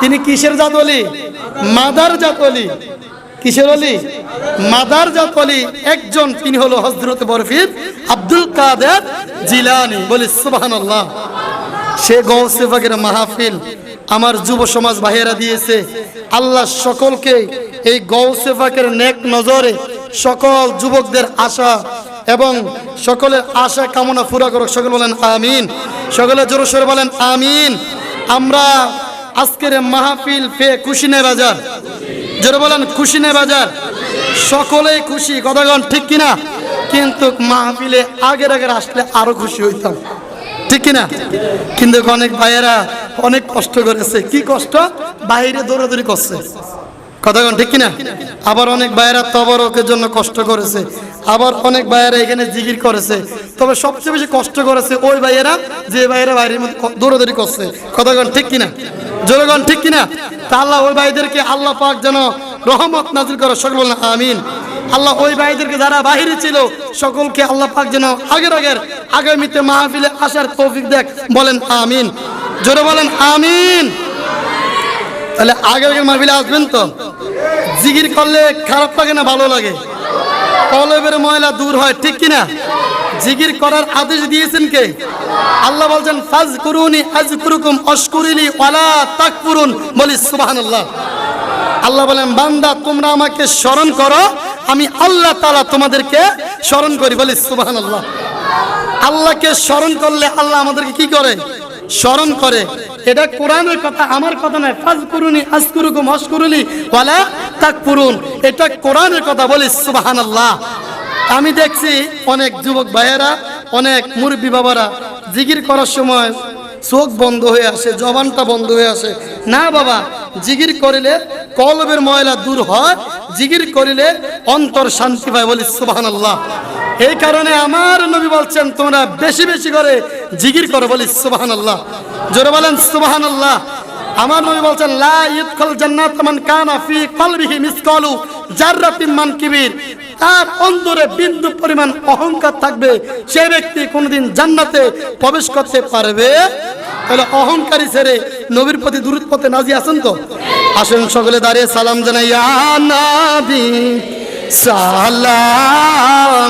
তিনি কিসের জাত অলি? মাদার জাত অলি। কিসের অলি? মাদার জাত অলি। একজন, তিনি হলো হজরত বরফির আব্দুল কাদের জিলানি বলি সে মাহফিল আমার যুব সমাজ ভাইয়েরা দিয়েছে। আল্লাহ সকলকে এই গৌসে ফাকের নেক নজরে সকল যুবকদের আশা এবং সকলের আশা কামনা পুরা করুক। সকল বলেন আমিন। সকলে জোর সরে বলেন আমিন। আমরা আজকের মাহফিল পে খুশিনে বাজার। জোরে বলেন খুশিনে বাজার। সকলেই খুশি কথাগণ ঠিক কিনা? কিন্তু মাহফিলে আগের আগের আসলে আরও খুশি হইতাম। ঠিক কিনা? কিন্তু অনেক ভাইয়েরা অনেক কষ্ট করেছে। কি কষ্ট? বাইরে দৌড়াদৌড়ি করছে। কথাগণ ঠিক কিনা? আবার অনেক ভাইয়েরা তবরকের জন্য কষ্ট করেছে, আবার অনেক ভাইয়েরা এখানে জিগির করেছে, তবে সবচেয়ে বেশি কষ্ট করেছে ওই ভাইয়েরা যে ভাইয়েরা বাইরের মধ্যে দৌড়াদৌড়ি করছে। কথাগণ ঠিক কিনা? জনগণ ঠিক কিনা? তা আল্লাহ ওই ভাইদেরকে আল্লাহ পাক যেন রহমত নাজিল করে, সকল আমিন। আল্লাহ ওই ভাইদেরকে যারা বাহিরে ছিল, সকলকে আল্লাহ পাক যেন আগের আগের আগামীতে মাহফিলে আসার তৌফিক দেখ বলেন, আমিন। জোরে বলেন, আমিন। তাহলে আগের আগের মাহফিলে আসবেন তো? জিগির করলে খারাপ লাগে না, ভালো লাগে? কলবের ময়লা দূর হয়, ঠিক কিনা? জিগির করার আদেশ দিয়েছেন কে? আল্লাহ বলছেন ফাজ করুনি আজ কুরুকুম ওয়ালা তাকফুরুন। বলি, সুবহানাল্লাহ। আল্লাহ বলেন, বান্দা, তোমরা আমাকে স্মরণ করো, আমি আল্লাহ তাআলা তোমাদেরকে স্মরণ করি। বলি, সুবহানাল্লাহ। আল্লাহকে স্মরণ করলে আল্লাহ আমাদেরকে কি করে? স্মরণ করে। এটা কোরআনের কথা, আমার কথা নয়। ফাজ করুনি আজ আসকুরুকুম অস্কুরুলি ওয়ালা তাকফুরুন এটা কোরআনের কথা বলি, সুবহানাল্লাহ। আমি দেখছি অনেক যুবক ভাইয়েরা, অনেক মুরব্বী বাবারা জিগির করার সময় চোখ বন্ধ হয়ে আসে, জবানটা বন্ধ হয়ে আসে। না বাবা জিগির করিলে কলবের ময়লা দূর হয় জিগির করিলে অন্তর শান্তি পায় বলি সুবাহান আল্লাহ এই কারণে আমার নবী বলছেন, তোমরা বেশি বেশি করে জিগির করো বলি সুবাহান আল্লাহ জোরে বলেন সুবাহান আল্লাহ আমার নবী বলছেন, লা ইদখাল জান্নাত মান কানা ফি কলবিহি মিসকালু জাররাতিন মান কিবির তার অন্তরে বিন্দু পরিমাণ অহংকার থাকবে। সেই ব্যক্তি কোনোদিন জান্নাতে প্রবেশ করতে পারবে তাহলে অহংকারী ছেড়ে নবীর প্রতি দূরত পথে নাজি আছেন তো? আসেন সকলে দাঁড়িয়ে সালাম জানাই সালাম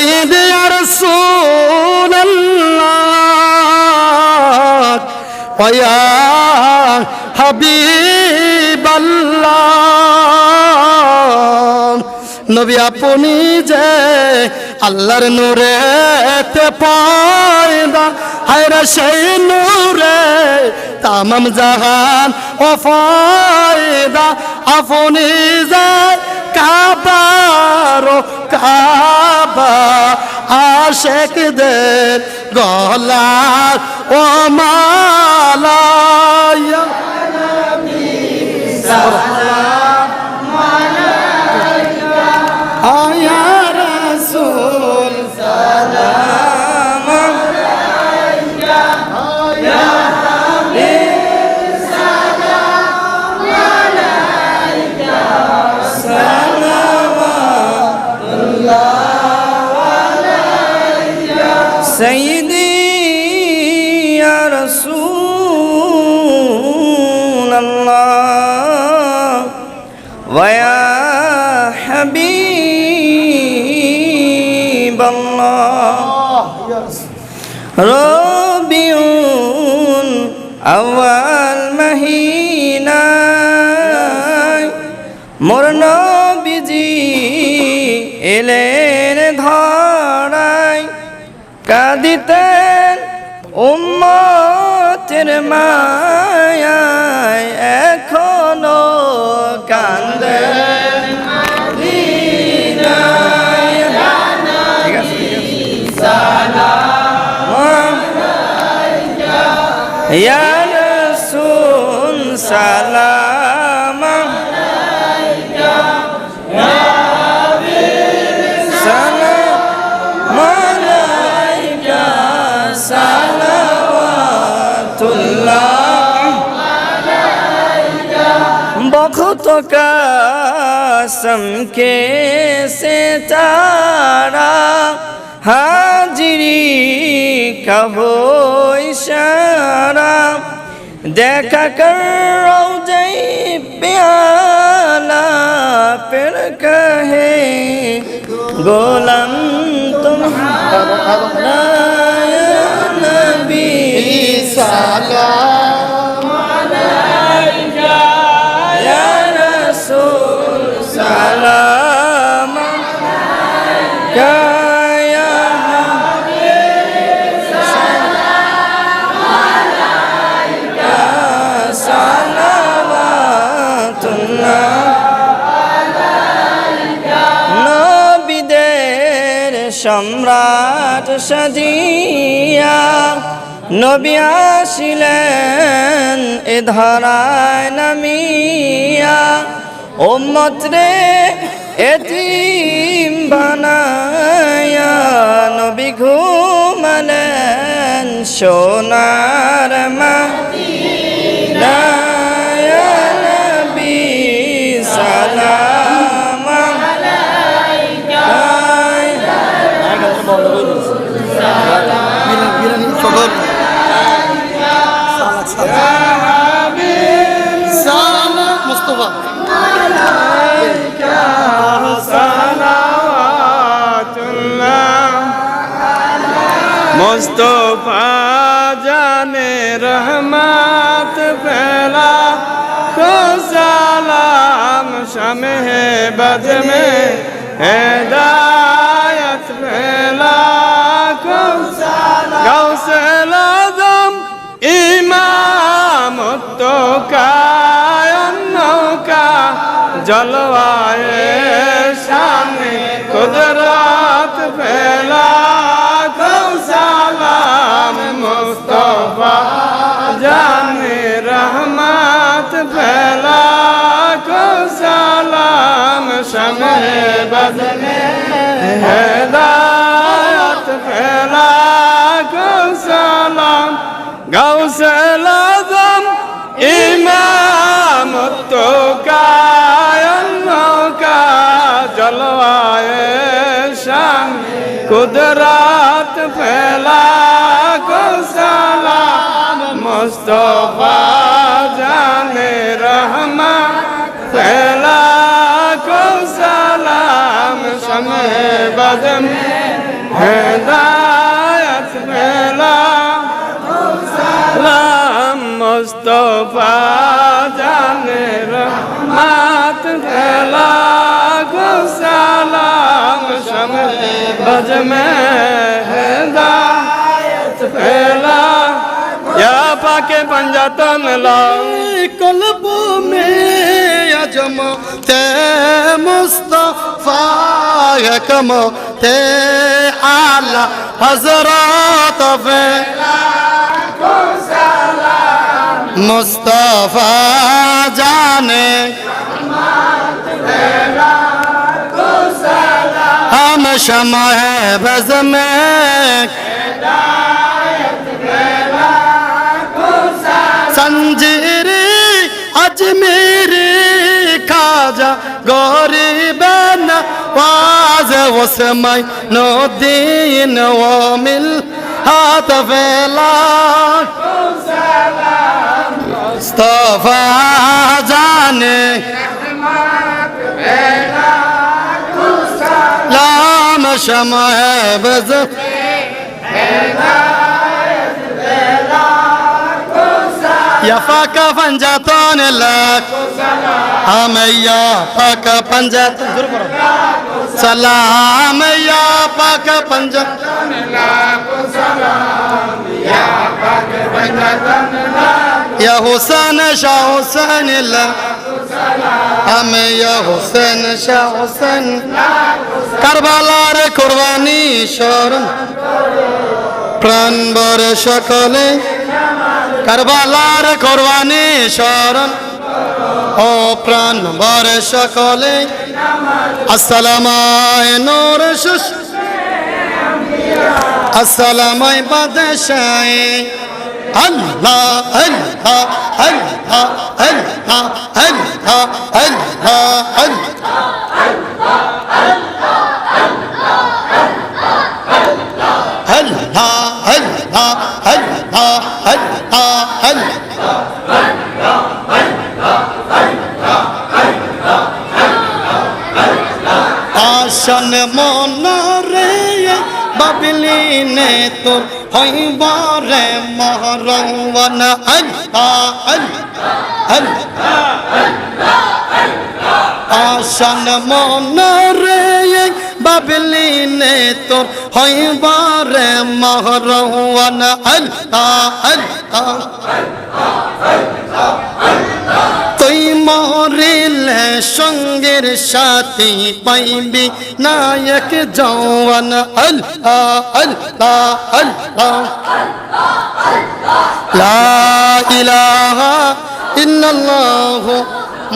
سيد يا رسول الله ويا حبيب الله নবী আপনি যে আল্লাহর নূরে তে পয়দা হায়রা সেই নূরে তামাম জাহান ও ফয়দা আপনি যে কাবারো কাবা, আশেকদের গলার ও মালায়া। কাঁদিতেন উম্মতের মায়ায় এখনও কান্দে ইয়া রাসূল সালাম कसम के सितारा हाजिरी कहो इशारा। देखा कर रोजई प्याला, फिर कहे, गोलम तुम नबी या সম্রাট সাজিয়া নবী আসিলেন এ ধরায় নামিয়া। ওম্মত রে এতিম বানায়া নবী ঘুমালেন সোনার মা মুস্তফা জানে রহমাত ফেলা তো সালাম শমে বজ মে হেদায়ত ফেলা। গৌসল আজম ইমাম তো কায়ন নৌকা, জলওয়ায় সামনে কুদরা کو سلام شمع بزم هدایت فلا کو سلام غوث العظم امام تو کا انو کا جلوہ شان قدرت پھیلا کو سلام مصطفیٰ جان رحمان सलाम शमे बदम हिदायत फैला सलाम मुस्तफा जाने रहमत फैला को सलाम शमे बज में हिदायत फैला या पाके पंजातन ला कल्ब में अजम ते मुस्तफा حکم تھے اعلی حضرات پہ مصطفیٰ جانے ہم شمع بز میں سنجری اجمی وسمي نودي نوامل ومن هاتف الله مصطفى جاني. لا مشمع بزر. فاكا فنجاتون لك. هميا فاكا فنجاتون सलाम या पाक पंज। या हुसन शाह हुसन हमें या हुसन शाह हुसन। কারবালার কোরবানি শরণ প্রাণ বর সকলে কারবালার কোরবানি শরণ ও প্রাণ বর সকলে আসসালামায় নূর সুস আসসালামায় বাদশায় আল্লাহ আল্লাহ আল্লাহ আল্লাহ আল্লাহ আল্লাহ আল্লাহ আল্লাহ আল্লাহ আল্লাহ আল্লাহ আল্লাহ আসন মনরে বাবলি নে তোর হইবারে মহরওয়ান আল্লাহ আল্লাহ আসন মনরে বাবলি নে তোর হইবারে মহরওয়ান আল্লাহ আল্লাহ। তুই মরিলে সঙ্গের সাথে পাইবি নায়ক জওয়ান। আল্লাহ আল্লাহ আল্লাহ। লা ইলাহা ইল্লাল্লাহ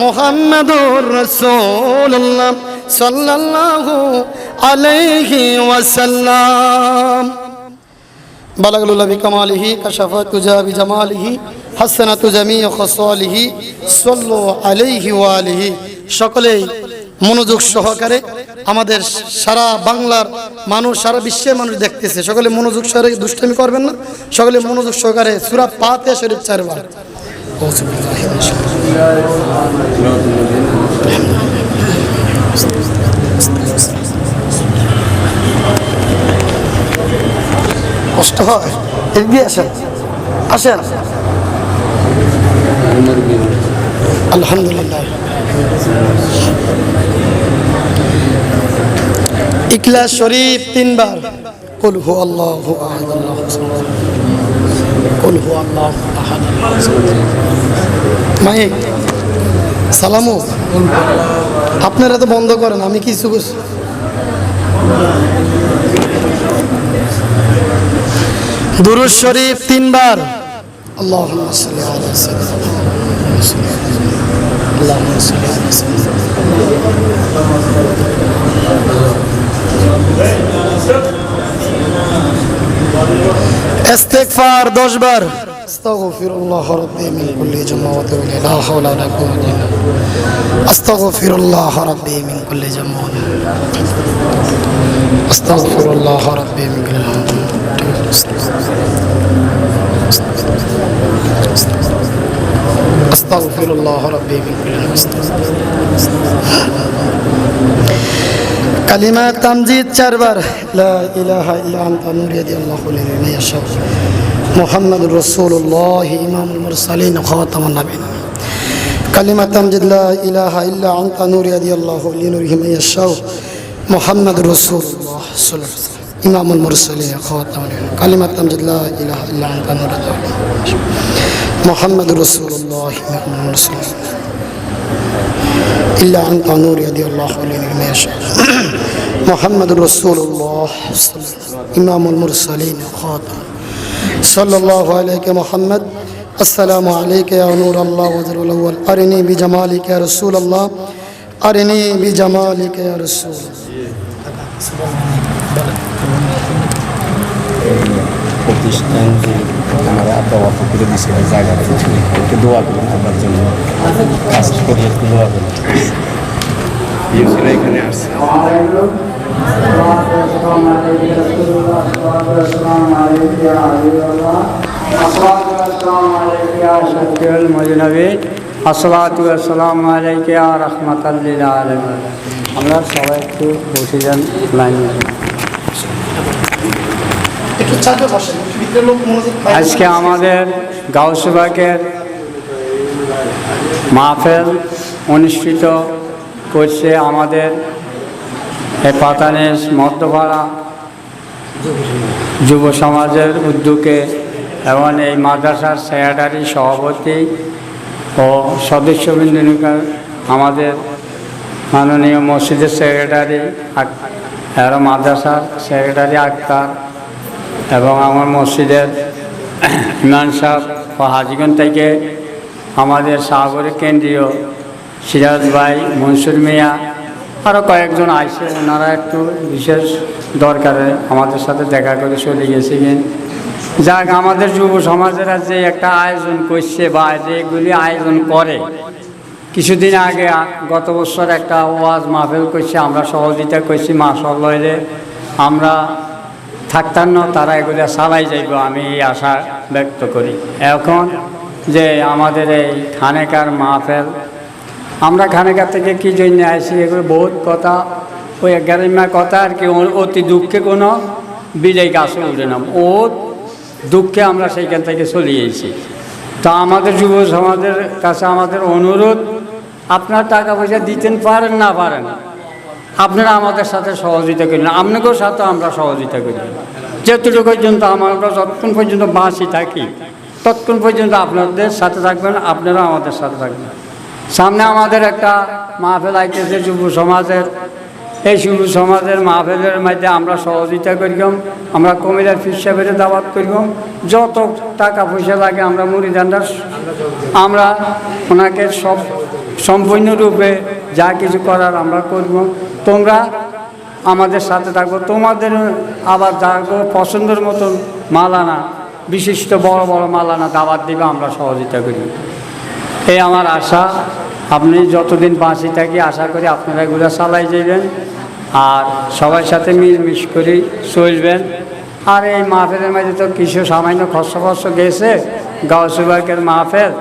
মুহাম্মাদুর রাসূলুল্লাহ সাল্লাল্লাহু আলাইহি ওয়াসাল্লাম। তুজা সল্লো সকলেই মনোযোগ সহকারে আমাদের সারা বাংলার মানুষ, সারা বিশ্বের মানুষ দেখতেছে। সকলে মনোযোগ সহকারে দুষ্টমি করবেন না। সকলে মনোযোগ সহকারে সুরা পাতে শরীর চারবার। কষ্ট হয়। এদিকে আসেন। আসেন। আলহামদুলিল্লাহ। ইকলা শরীফ তিনবার। قل هو মাইক। সালামু। আপনারা তো বন্ধ করেন, আমি কিছু সাল্লি আলা সাইয়্যিদিনা ইস্তেগফার 10 বার আস্তাগফিরুল্লাহ রাব্বি মিন কুল্লি জামা ওয়া তুবু ইলাইহি লা হাওলা ওয়া লা কুওয়াতা ইল্লা বিল্লাহ। আস্তাগফিরুল্লাহ রাব্বি মিন কুল্লি জামা ওয়া আস্তাগফিরুল্লাহ রাব্বি মিন কুল্লি أستغفر الله ربي من كل كلمة تمجيد چربر لا إله إلا أنت نور يدي الله لمن يشاء محمد رسول الله إمام المرسلين خاتم النبيين كلمة تمجيد لا إله إلا أنت نور يدي الله لنوره من يشاء محمد رسول الله صلى الله عليه وسلم إمام المرسلين خاتم كلمة تمجيد لا إله إلا أنت نور يدي الله محمد رسول الله. إلا أنت نور يدي الله لمن يشاء. محمد رسول الله الله إمام المرسلين خاتم صلى الله عليك محمد. السلام عليك يا نور الله وزر الأول. أرني بجمالك يا رسول الله. أرني بجمالك يا رسول প্রতিষ্ঠান যে আমার আব্বা অফ করে দিয়েছে ওই জায়গাটা একটু দোয়া করুন আব্বার জন্য কাজ করি একটু দোয়া করুন ইউসিরা এখানে আসছে আসসালাতু আসসালামু আলাইকা ইয়া রাহমাতাল লিল আলামিন আমরা সবাই একটু বসে যান লাইনে আজকে আমাদের গাউসবাগের মাহফেল অনুষ্ঠিত করছে আমাদের পাতানেশ মধ্যপাড়া যুব সমাজের উদ্যোগে এবং এই মাদ্রাসার সেক্রেটারি, সভাপতি ও সদস্যবৃন্দনিকার আমাদের মাননীয় মসজিদের সেক্রেটারি আর মাদ্রাসার সেক্রেটারি আক্তার এবং আমার মসজিদের ইমান সাহেব ও হাজিগঞ্জ থেকে আমাদের সাগরের কেন্দ্রীয় সিরাজ ভাই, মনসুর মিয়া আরও কয়েকজন আইসে, ওনারা একটু বিশেষ দরকারে আমাদের সাথে দেখা করে চলে গেছিলেন। যাক, আমাদের যুব সমাজেরা যে একটা আয়োজন করছে বা যেগুলি আয়োজন করে, কিছুদিন আগে গত বছর একটা ওয়াজ মাহফিল করছে, আমরা সহযোগিতা করছি মাসল্লে আমরা থাকতাম না, তারা এগুলো চালাই যাইব, আমি এই আশা ব্যক্ত করি। এখন যে আমাদের এই খানেকার মাহফিল, আমরা খানেকার থেকে কি জন্য আসি এগুলো বহুত কথা। ওই গ্রামা কথা আর কি অতি দুঃখে কোনো বিজয় গাছে উঠে না ও দুঃখে আমরা সেইখান থেকে চলে এসেছি। তা আমাদের যুব সমাজের কাছে আমাদের অনুরোধ, আপনার টাকা পয়সা দিতেন পারেন, না পারেন আপনারা আমাদের সাথে সহযোগিতা করেন আপনাকেও সাথে আমরা সহযোগিতা করি। যেতটুকু পর্যন্ত আমরা যতক্ষণ পর্যন্ত বাঁচি থাকি, ততক্ষণ পর্যন্ত আপনাদের সাথে থাকবেন আপনারা আমাদের সাথে থাকবেন। সামনে আমাদের একটা মাহফিল আইতেছে যুব সমাজের। এই যুব সমাজের মাহফিলের মধ্যে আমরা সহযোগিতা করিম আমরা কমিলার ফিস সাহেবের দাওয়াত করিম যত টাকা পয়সা লাগে আমরা মুড়িদান্ডার আমরা ওনাকে সব সম্পূর্ণরূপে যা কিছু করার আমরা করব। তোমরা আমাদের সাথে থাকব। তোমাদের আবার থাকব পছন্দের মতন মালানা, বিশিষ্ট বড় বড় মালানা দাবার দিবে, আমরা সহযোগিতা করি। এই আমার আশা। আপনি যতদিন বাঁচি থাকি, আশা করি আপনারা এগুলো চালাই যাবেন আর সবার সাথে মিলমিশ করে, চলবেন। আর এই মাহফিলের মাঝে তো কিছু সামান্য খরচ খরচ গেছে গাউসুবাকের মাহফিল।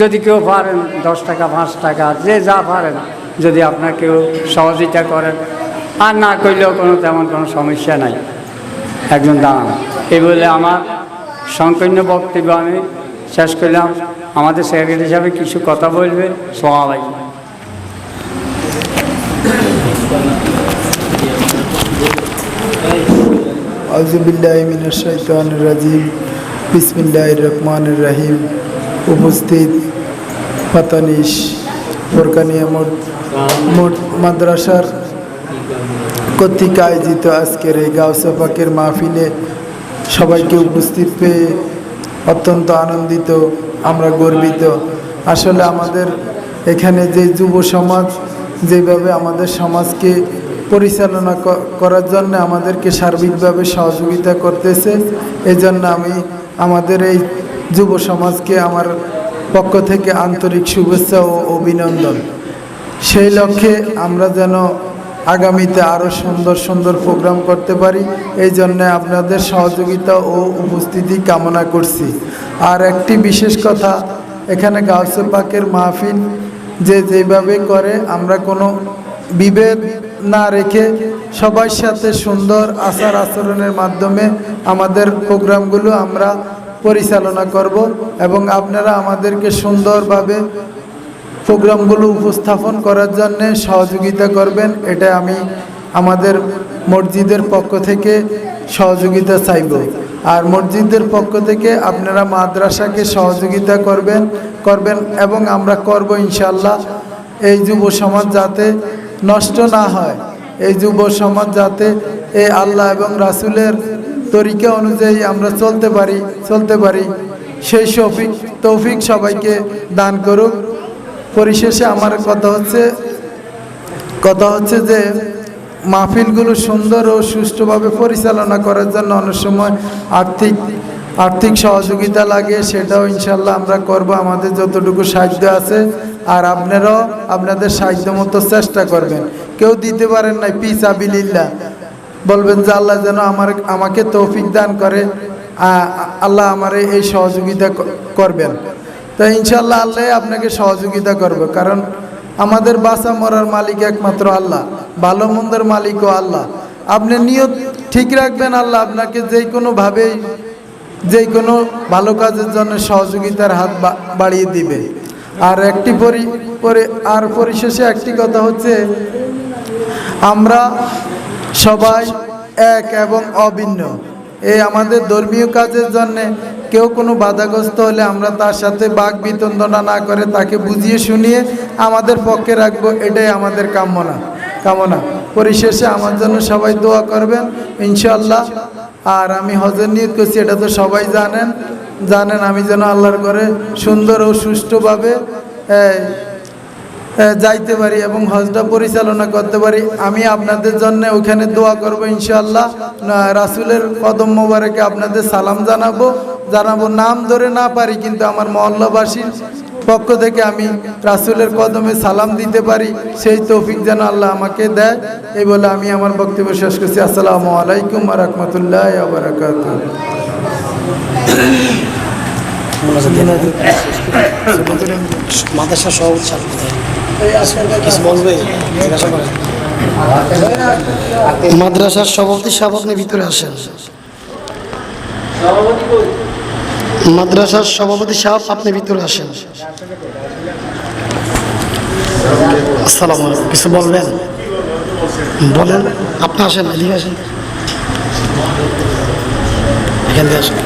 যদি কেউ পারেন দশ টাকা, পাঁচ টাকা, যে যা পারেন। যদি আপনার কেউ সহযোগিতা করেন। আর না করলেও কোনো তেমন কোনো সমস্যা নাই। একজন দাঁড়ান এই বলে আমার সংকীর্ণ বক্তব্য আমি শেষ করলাম। আমাদের সেক্রেটারি হিসাবে কিছু কথা বলবে। সোমালাই আউজুবিল্লাহিমিনাশাইতানির বিসমিল্লাহির রহমানির রহিম। উপস্থিত। পাতানিশ মোট মাদ্রাসার কর্তৃক আয়োজিত আজকের এই গাউসা পাকের মাহফিলে সবাইকে উপস্থিত পেয়ে অত্যন্ত আনন্দিত, আমরা গর্বিত। আসলে আমাদের এখানে যে যুব সমাজ, যেভাবে আমাদের সমাজকে পরিচালনা করার জন্য আমাদেরকে সার্বিকভাবে সহযোগিতা করতেছে এই জন্য আমি আমাদের এই যুব সমাজকে আমার পক্ষ থেকে আন্তরিক শুভেচ্ছা ও অভিনন্দন। সেই লক্ষ্যে আমরা যেন আগামীতে আরও সুন্দর সুন্দর প্রোগ্রাম করতে পারি, এই জন্য আপনাদের সহযোগিতা ও উপস্থিতি কামনা করছি। আর একটি বিশেষ কথা, এখানে গাউসে পাকের মাহফিল যে যেভাবে করে, আমরা কোনো বিভেদ না রেখে সবার সাথে সুন্দর আচার আচরণের মাধ্যমে আমাদের প্রোগ্রামগুলো আমরা পরিচালনা করব এবং আপনারা আমাদেরকে সুন্দরভাবে প্রোগ্রামগুলো উপস্থাপন করার জন্যে সহযোগিতা করবেন, এটা আমি আমাদের মসজিদের পক্ষ থেকে সহযোগিতা চাইব। আর মসজিদের পক্ষ থেকে আপনারা মাদ্রাসাকে সহযোগিতা করবেন করবেন এবং আমরা করব ইনশাল্লাহ এই যুব সমাজ যাতে নষ্ট না হয়, এই যুব সমাজ যাতে এই আল্লাহ এবং রাসুলের তরিকা অনুযায়ী আমরা চলতে পারি চলতে পারি। সেই শফিক, তৌফিক সবাইকে দান করুক। পরিশেষে আমার কথা হচ্ছে কথা হচ্ছে যে মাহফিলগুলো সুন্দর ও সুষ্ঠুভাবে পরিচালনা করার জন্য অনেক সময় আর্থিক আর্থিক সহযোগিতা লাগে, সেটাও ইনশাল্লাহ আমরা করব। আমাদের যতটুকু সাহায্য আছে, আর আপনারাও আপনাদের সাহায্য মতো চেষ্টা করবেন। কেউ দিতে পারেন নাই পিস আবিলিল্লা বলবেন যে আল্লাহ যেন আমার, আমাকে তৌফিক দান করে আল্লাহ আমারে এই সহযোগিতা করবেন। তো ইনশাল্লাহ আল্লাহ আপনাকে সহযোগিতা করবে, কারণ আমাদের বাসা মরার মালিক একমাত্র আল্লাহ, ভালো মন্দের মালিকও আল্লাহ। আপনি নিয়ত ঠিক রাখবেন, আল্লাহ আপনাকে যে কোনোভাবেই, যে কোনো ভালো কাজের জন্য সহযোগিতার হাত বাড়িয়ে দিবে। আর একটি পরে, আর পরিশেষে একটি কথা হচ্ছে, আমরা সবাই এক এবং অভিন্ন। এই আমাদের ধর্মীয় কাজের জন্য কেউ কোনো বাধাগ্রস্ত হলে আমরা তার সাথে বাঘ বিতন্দনা না করে তাকে বুঝিয়ে শুনিয়ে আমাদের পক্ষে রাখব, এটাই আমাদের কামনা। কামনা। পরিশেষে আমার জন্য সবাই দোয়া করবেন ইনশাল্লাহ আর আমি হজর নিয়ত করছি, এটা তো সবাই জানেন। জানেন আমি যেন আল্লাহর করে সুন্দর ও সুষ্ঠুভাবে যাইতে পারি এবং হজটা পরিচালনা করতে পারি। আমি আপনাদের জন্য ওখানে দোয়া করব ইনশাল্লাহ রাসূলের কদম মোবারকে আপনাদের সালাম জানাব। জানাব, নাম ধরে না পারি, কিন্তু আমার মহল্লাবাসীর পক্ষ থেকে আমি রাসূলের কদমে সালাম দিতে পারি। সেই তৌফিক যেন আল্লাহ আমাকে দেয়। এই বলে আমি আমার বক্তব্য শেষ করছি। আসসালামু আলাইকুম রহমতুল্লাহ বারাকাত মাদ্রাসা সভাপতি মাদ্রাসার সভাপতি সাহেব আপনি ভিতরে আসেন। মাদ্রাসার সভাপতি সাহেব আপনি ভিতরে আসেন। আসসালামু কিছু বলবেন? বলেন, আপনি আসেন, এদিকে আসেন। এখান থেকে আসেন।